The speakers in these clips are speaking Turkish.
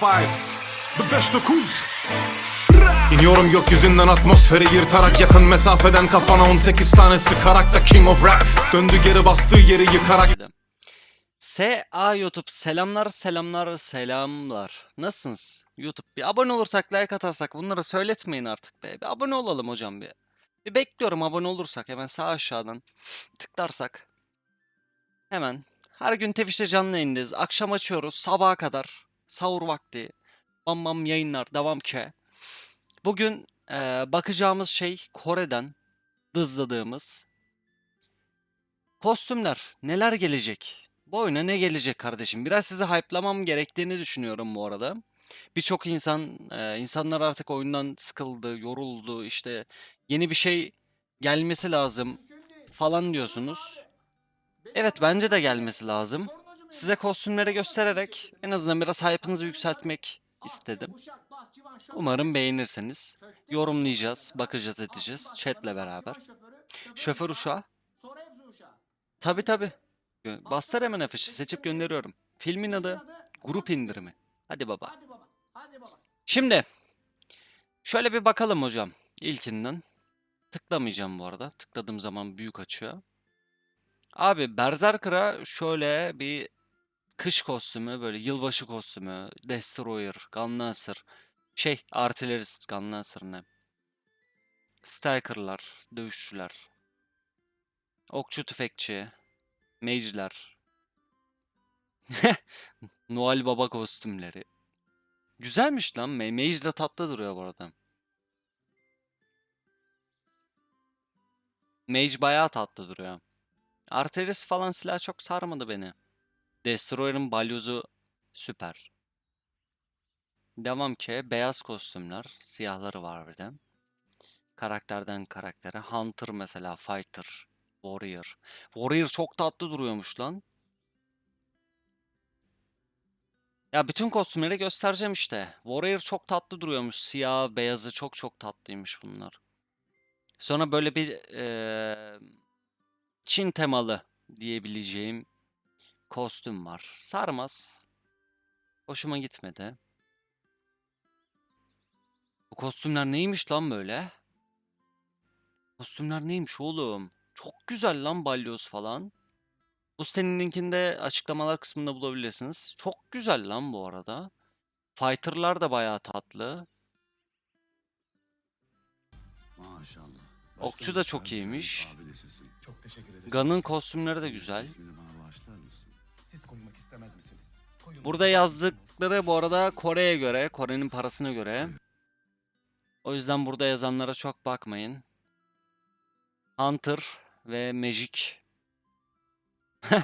five, the beş dokuz. İniyorum gökyüzünden atmosferi yırtarak yakın mesafeden kafana 18 tane sıkarak da king of rap Döndü geri bastığı yeri yıkarak. SA YouTube selamlar selamlar selamlar. Nasılsınız? YouTube bir abone olursak like atarsak bunları söyletmeyin artık be. Bir abone olalım hocam bir. Bir bekliyorum abone olursak hemen sağ aşağıdan tıklarsak. Hemen her gün Tefiş'te canlı yayındayız. Akşam açıyoruz sabaha kadar. Sahur vakti. Bam bam yayınlar devam ki. Bugün eee, bakacağımız şey Kore'den dızladığımız Kostümler neler gelecek? Bu oyuna ne gelecek kardeşim? Biraz sizi hype'lamam gerektiğini düşünüyorum bu arada. Birçok insan, e, insanlar artık oyundan sıkıldı, yoruldu, işte yeni bir şey gelmesi lazım falan diyorsunuz. Evet bence de gelmesi lazım. Size kostümleri göstererek en azından biraz hype'ınızı yükseltmek istedim. Umarım beğenirseniz yorumlayacağız, bakacağız edeceğiz chatle beraber. Şoför uşağı. Tabi tabi. Bastır hemen afişi seçip gönderiyorum. Filmin adı Grup indirimi. Hadi baba. Şimdi şöyle bir bakalım hocam ilkinden. Tıklamayacağım bu arada. Tıkladığım zaman büyük açıyor. Abi Berserker'a şöyle bir kış kostümü böyle yılbaşı kostümü, Destroyer, Gunlancer, şey artillerist Gunlancer ne? Striker'lar, dövüşçüler, okçu tüfekçi, mage'ler, Noel Baba kostümleri. Güzelmiş lan. Ma- Mage de tatlı duruyor bu arada. Mage bayağı tatlı duruyor. Arteris falan silah çok sarmadı beni. Destroyer'ın balyozu süper. Devam ki beyaz kostümler. Siyahları var bir de. Karakterden karaktere. Hunter mesela. Fighter. Warrior. Warrior çok tatlı duruyormuş lan. Ya bütün kostümleri göstereceğim işte. Warrior çok tatlı duruyormuş. Siyah, beyazı çok çok tatlıymış bunlar. Sonra böyle bir eee, Çin temalı diyebileceğim kostüm var. Sarmaz. Hoşuma gitmedi. Bu kostümler neymiş lan böyle? Kostümler neymiş oğlum? Çok güzel lan balyoz falan. Bu senin linkinde açıklamalar kısmında bulabilirsiniz. Çok güzel lan bu arada. Fighter'lar da bayağı tatlı. Maşallah. Okçu da çok iyiymiş. Abidesisin. Çok teşekkür ederim. Gun'ın kostümleri de güzel. Burada yazdıkları bu arada Kore'ye göre, Kore'nin parasına göre. O yüzden burada yazanlara çok bakmayın. Hunter ve Magic.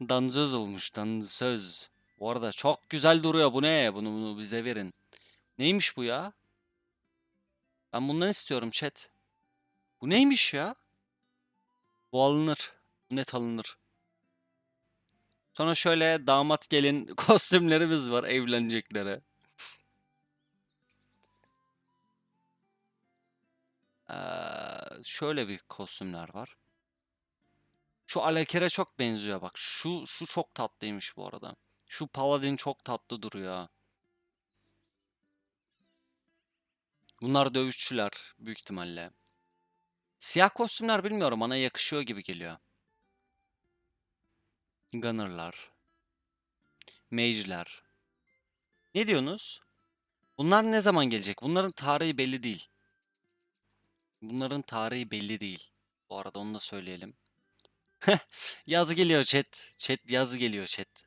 Dansöz olmuş, dansöz. Bu arada çok güzel duruyor. Bu ne? Bunu, bunu bize verin. Neymiş bu ya? Ben bundan istiyorum chat. Bu neymiş ya? Bu alınır. Bu net alınır. Sonra şöyle damat gelin kostümlerimiz var evleneceklere. Ee, şöyle bir kostümler var. Şu Alakere çok benziyor bak. Şu şu çok tatlıymış bu arada. Şu Paladin çok tatlı duruyor. Bunlar dövüşçüler büyük ihtimalle. Siyah kostümler bilmiyorum bana yakışıyor gibi geliyor. Gunner'lar. Mage'ler. Ne diyorsunuz? Bunlar ne zaman gelecek? Bunların tarihi belli değil. Bunların tarihi belli değil. Bu arada onu da söyleyelim. Yaz geliyor chat. Chat yaz geliyor chat.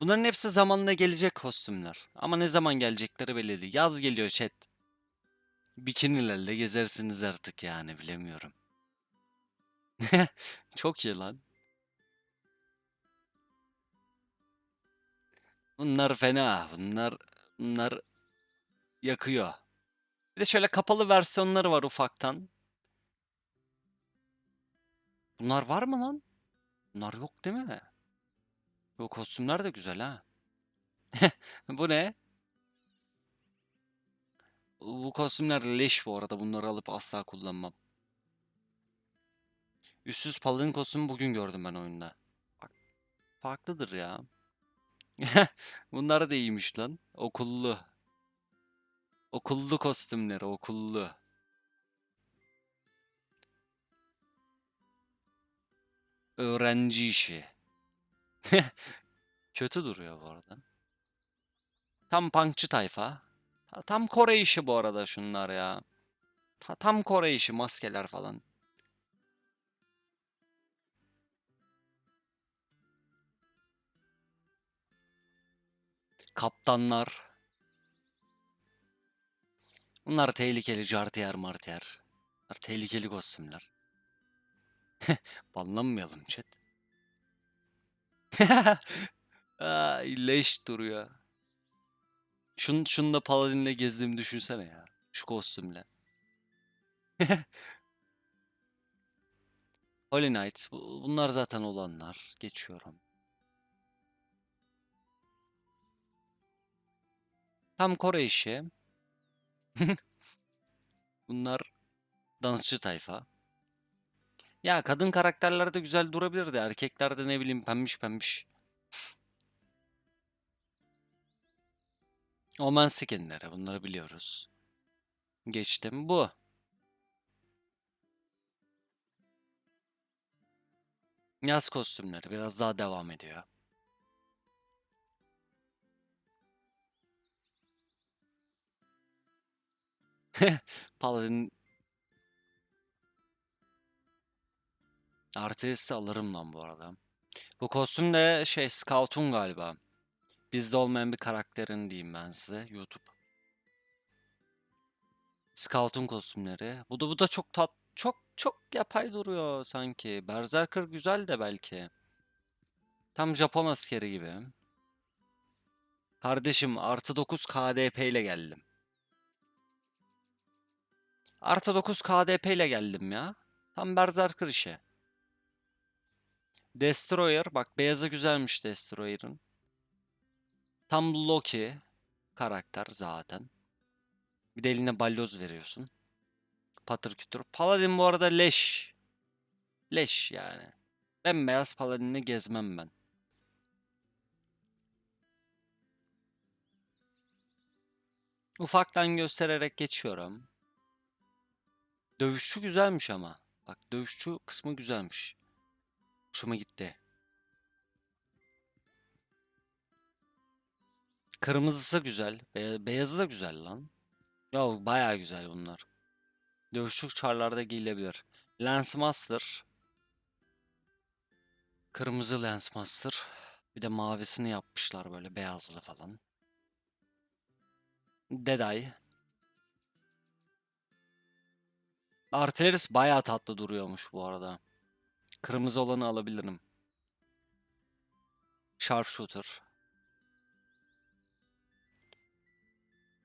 Bunların hepsi zamanla gelecek kostümler. Ama ne zaman gelecekleri belli değil. Yaz geliyor chat. Bikinilerle gezersiniz artık yani bilemiyorum. Çok iyi lan. Bunlar fena. Bunlar bunlar yakıyor. Bir de şöyle kapalı versiyonları var ufaktan. Bunlar var mı lan? Bunlar yok değil mi? Bu kostümler de güzel ha. Bu ne? Bu kostümler leş bu arada. Bunları alıp asla kullanmam. Üstsüz paladin kostümü bugün gördüm ben oyunda. Farklıdır ya. Bunlar da iyiymiş lan. Okullu. Okullu kostümleri, okullu. Öğrenci işi. Kötü duruyor bu arada. Tam punkçı tayfa. Ta- Tam Kore işi bu arada şunlar ya. Ta- Tam Kore işi maskeler falan. Kaptanlar. Bunlar tehlikeli jartiyer martiyer. Bunlar tehlikeli kostümler. Banlanmayalım chat. Ay leş duruyor. Şun, şununla Paladin'le gezdiğimi düşünsene ya. Şu kostümle. Holy Knights. bu- Bunlar zaten olanlar. Geçiyorum. Tam Kore işi. Bunlar dansçı tayfa. Ya kadın karakterler de güzel durabilirdi. Erkekler de ne bileyim pembiş pembiş. Omen skinleri bunları biliyoruz. Geçtim bu. Yaz kostümleri biraz daha devam ediyor. Paladin Artist alırım lan bu arada. Bu kostüm de şey Scout'un galiba. Bizde olmayan bir karakterin diyeyim ben size YouTube. Scout'un kostümleri. Bu da bu da çok tat çok çok yapay duruyor sanki. Berserker güzel de belki. Tam Japon askeri gibi. Kardeşim artı 9 KDP ile geldim. Artı 9 KDP ile geldim ya. Tam Berserker işi. Destroyer. Bak beyazı güzelmiş Destroyer'ın. Tam Loki karakter zaten. Bir de eline balyoz veriyorsun. Patır kütür. Paladin bu arada leş. Leş yani. Bembeyaz Paladin'le gezmem ben. Ufaktan göstererek geçiyorum. Dövüşçü güzelmiş ama. Bak dövüşçü kısmı güzelmiş. Hoşuma gitti. Kırmızısı güzel. be- beyazı da güzel lan. Ya bayağı güzel bunlar. Dövüşçü çarlarda giyilebilir. Lance Master. Kırmızı Lance Master. Bir de mavisini yapmışlar böyle beyazlı falan. Deday. Artilleris bayağı tatlı duruyormuş bu arada. Kırmızı olanı alabilirim. Sharpshooter.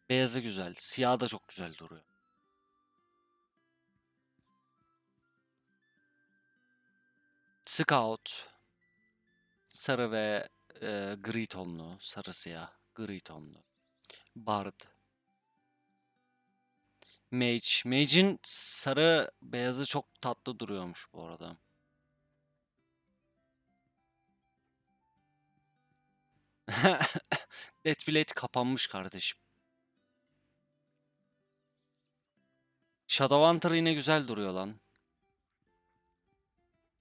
Beyazı güzel. Siyah da çok güzel duruyor. Scout. Sarı ve e, gri tonlu. Sarı siyah. Gri tonlu. Bard. Mage. Mage'in sarı beyazı çok tatlı duruyormuş bu arada. Deathblade kapanmış kardeşim. Shadowhunter yine güzel duruyor lan.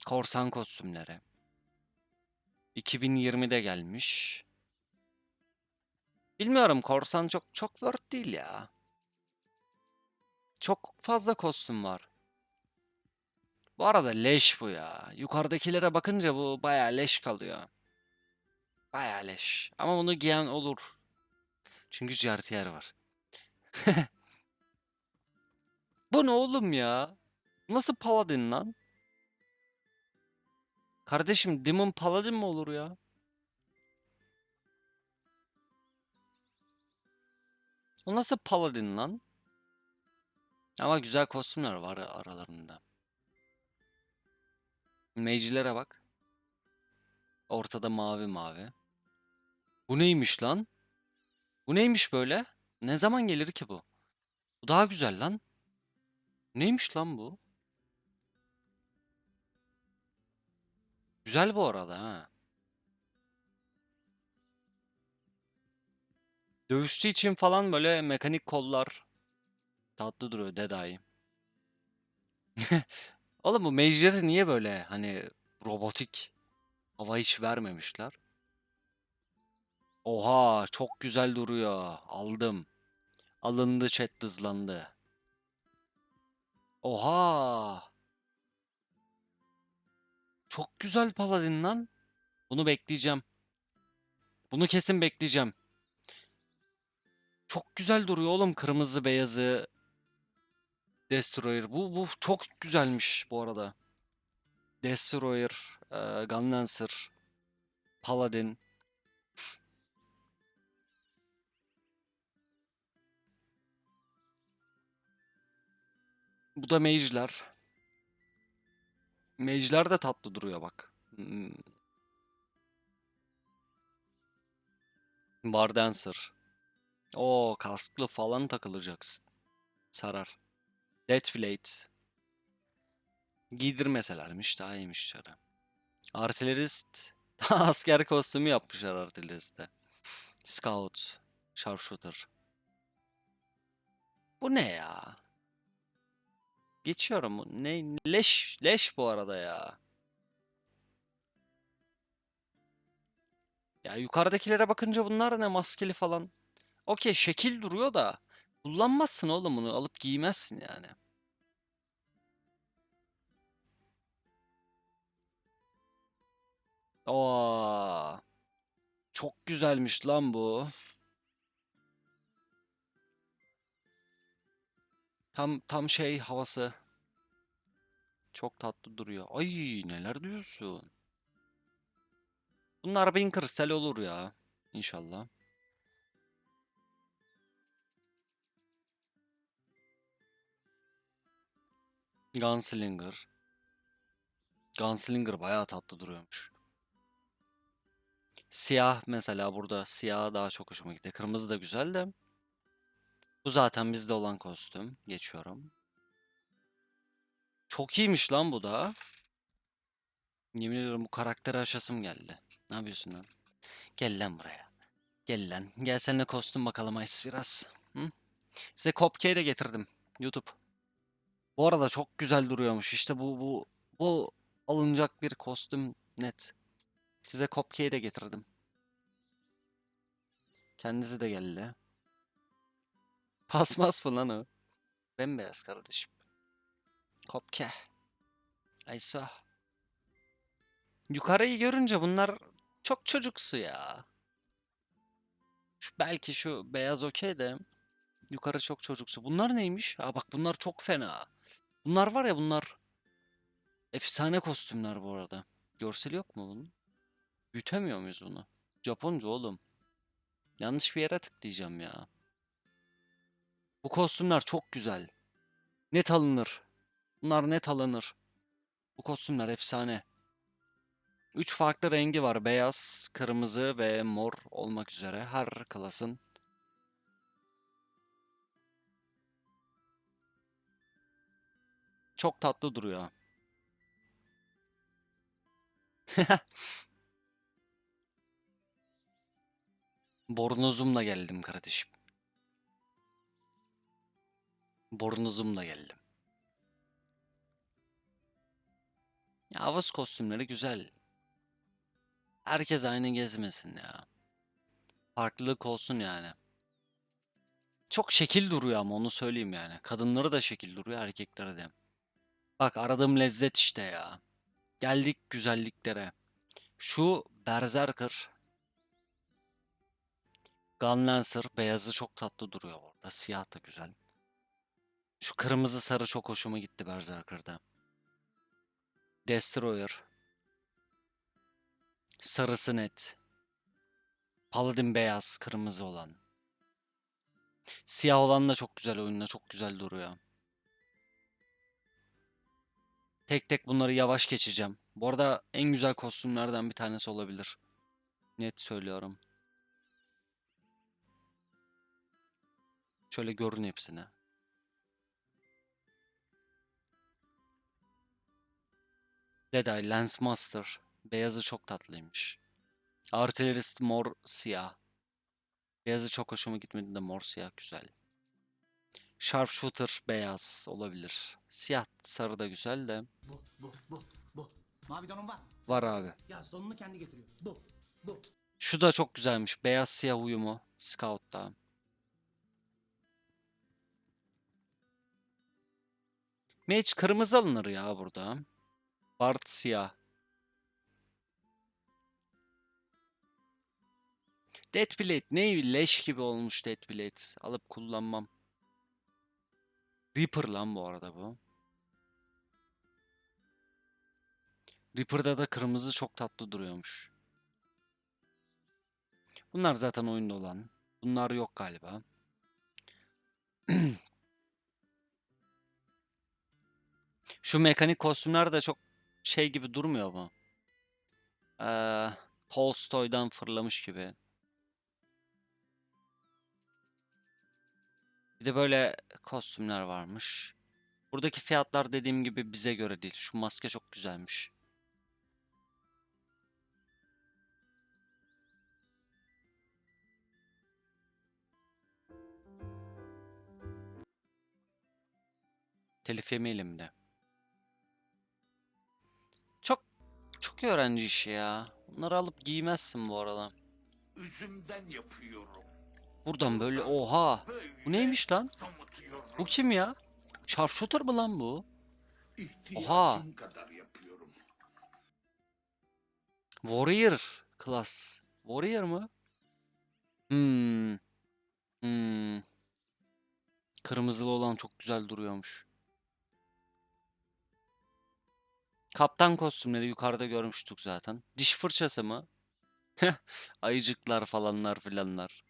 Korsan kostümleri. 2020'de gelmiş. Bilmiyorum korsan çok çok worth değil ya. Çok fazla kostüm var. Bu arada leş bu ya. Yukarıdakilere bakınca bu bayağı leş kalıyor. Bayağı leş. Ama bunu giyen olur. Çünkü jartiyer var. Bu ne oğlum ya? Nasıl paladin lan? Kardeşim Demon Paladin mi olur ya? O nasıl paladin lan? Ama güzel kostümler var aralarında. Mage'lere bak. Ortada mavi mavi. Bu neymiş lan? Bu neymiş böyle? Ne zaman gelir ki bu? Bu daha güzel lan. Neymiş lan bu? Güzel bu arada ha. Dövüşçü için falan böyle mekanik kollar tatlı duruyor Deadeye. Oğlum bu Mage'leri niye böyle hani robotik hava hiç vermemişler? Oha çok güzel duruyor. Aldım. Alındı chat hızlandı. Oha. Çok güzel paladin lan. Bunu bekleyeceğim. Bunu kesin bekleyeceğim. Çok güzel duruyor oğlum kırmızı beyazı. Destroyer. Bu bu çok güzelmiş bu arada. Destroyer, e, Gunlancer, Paladin. Bu da mage'ler. Mage'ler de tatlı duruyor bak. Hmm. Bardancer. O kasklı falan takılacaksın. Sarar. Deathblade. Giydirmeselermiş daha iyiymiş şöyle. Artillerist. Asker kostümü yapmışlar artilleriste. Scout. Sharpshooter. Bu ne ya? Geçiyorum. Ne? Leş. Leş bu arada ya. Ya yukarıdakilere bakınca bunlar ne maskeli falan. Okey şekil duruyor da. Kullanmazsın oğlum bunu. Alıp giymezsin yani. Oo. Çok güzelmiş lan bu. Tam tam şey havası. Çok tatlı duruyor. Ay neler diyorsun? Bunlar bin kristal olur ya. İnşallah. Gunslinger. Gunslinger bayağı tatlı duruyormuş. Siyah mesela burada. Siyah daha çok hoşuma gitti. Kırmızı da güzel de. Bu zaten bizde olan kostüm. Geçiyorum. Çok iyiymiş lan bu da. Yemin ediyorum bu karakteri aşasım geldi. Ne yapıyorsun lan? Gel lan buraya. Gel lan. Gel seninle kostüm bakalım Ice biraz. Hı? Size Copkey de getirdim. YouTube. Bu arada çok güzel duruyormuş. İşte bu bu bu alınacak bir kostüm net. Size Copkey de getirdim. Kendisi de geldi. Pasmas mı lan o? Bembeyaz kardeşim. Kopke. Ayso. Yukarıyı görünce bunlar çok çocuksu ya. Şu, belki şu beyaz okey de yukarı çok çocuksu. Bunlar neymiş? Aa bak bunlar çok fena. Bunlar var ya bunlar efsane kostümler bu arada. Görseli yok mu bunun? Büyütemiyor muyuz bunu? Japonca oğlum. Yanlış bir yere tıklayacağım ya. Bu kostümler çok güzel. Net alınır. Bunlar net alınır. Bu kostümler efsane. Üç farklı rengi var. Beyaz, kırmızı ve mor olmak üzere. Her klasın. Çok tatlı duruyor. Bornozumla geldim kardeşim. Bornozumla geldim. Ya havuz kostümleri güzel. Herkes aynı gezmesin ya. Farklılık olsun yani. Çok şekil duruyor ama onu söyleyeyim yani. Kadınları da şekil duruyor, erkekleri de. Bak aradığım lezzet işte ya. Geldik güzelliklere. Şu Berserker Gunlancer beyazı çok tatlı duruyor orada. Siyah da güzel. Şu kırmızı sarı çok hoşuma gitti Berserker'da. Destroyer. Sarısı net. Paladin beyaz, kırmızı olan. Siyah olan da çok güzel oyunda, çok güzel duruyor. Tek tek bunları yavaş geçeceğim. Bu arada en güzel kostümlerden bir tanesi olabilir. Net söylüyorum. Şöyle görün hepsini. Deadeye Lance Master. Beyazı çok tatlıymış. Artillerist mor siyah. Beyazı çok hoşuma gitmedi de mor siyah güzel. Sharpshooter beyaz olabilir. Siyah sarı da güzel de. Bu, bu, bu, bu. Mavi donun var. Var abi. Ya sonunu kendi getiriyor. Bu, bu. Şu da çok güzelmiş. Beyaz siyah uyumu. Scout'ta. Mage kırmızı alınır ya burada. Bard siyah. Deathblade ne leş gibi olmuş Deathblade. Alıp kullanmam. Reaper lan bu arada bu. Reaper'da da kırmızı çok tatlı duruyormuş. Bunlar zaten oyunda olan. Bunlar yok galiba. Şu mekanik kostümler de çok şey gibi durmuyor mu? Ee, Tolstoy'dan fırlamış gibi. Bir de böyle kostümler varmış. Buradaki fiyatlar dediğim gibi bize göre değil. Şu maske çok güzelmiş. Telif yemeyelim de. Çok çok iyi öğrenci işi ya. Bunları alıp giymezsin bu arada. Üzümden yapıyorum. Buradan böyle oha. Bu neymiş lan? Bu kim ya? Sharpshooter mı lan bu? Oha. Warrior class. Warrior mı? Hmm. Hmm. Kırmızılı olan çok güzel duruyormuş. Kaptan kostümleri yukarıda görmüştük zaten. Diş fırçası mı? Ayıcıklar falanlar filanlar.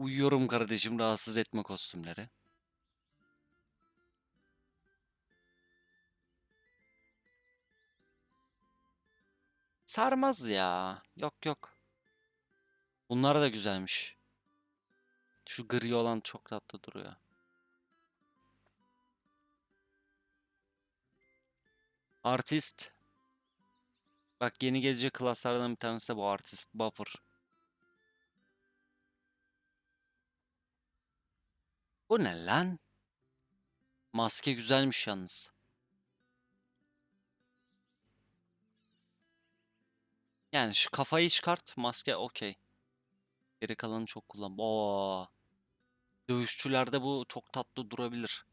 Uyuyorum kardeşim rahatsız etme kostümleri. Sarmaz ya. Yok yok. Bunlar da güzelmiş. Şu gri olan çok tatlı duruyor. Artist. Bak yeni gelecek klaslardan bir tanesi de bu artist. Buffer. Bu ne lan? Maske güzelmiş yalnız. Yani şu kafayı çıkart, maske okey. Geri kalanı çok kullan. Oo. Dövüşçülerde bu çok tatlı durabilir.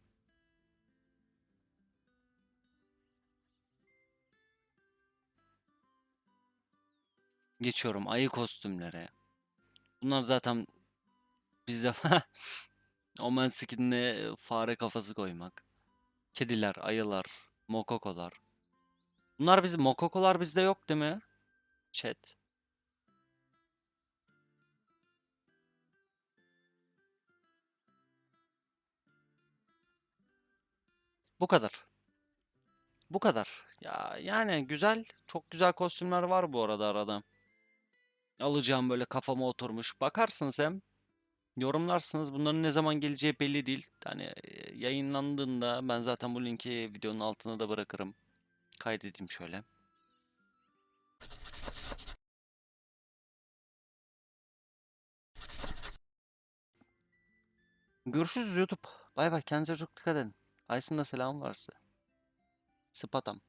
Geçiyorum ayı kostümlere. Bunlar zaten bizde Omen skinine fare kafası koymak. Kediler, ayılar, mokokolar. Bunlar bizim mokokolar bizde yok değil mi? Chat. Bu kadar. Bu kadar. Ya yani güzel, çok güzel kostümler var bu arada arada. Alacağım böyle kafama oturmuş. Bakarsınız hem yorumlarsınız. Bunların ne zaman geleceği belli değil. Hani yayınlandığında ben zaten bu linki videonun altına da bırakırım. Kaydedeyim şöyle. Görüşürüz YouTube. Bay bay. Kendinize çok dikkat edin. Aysin'de selam varsa. Spatam.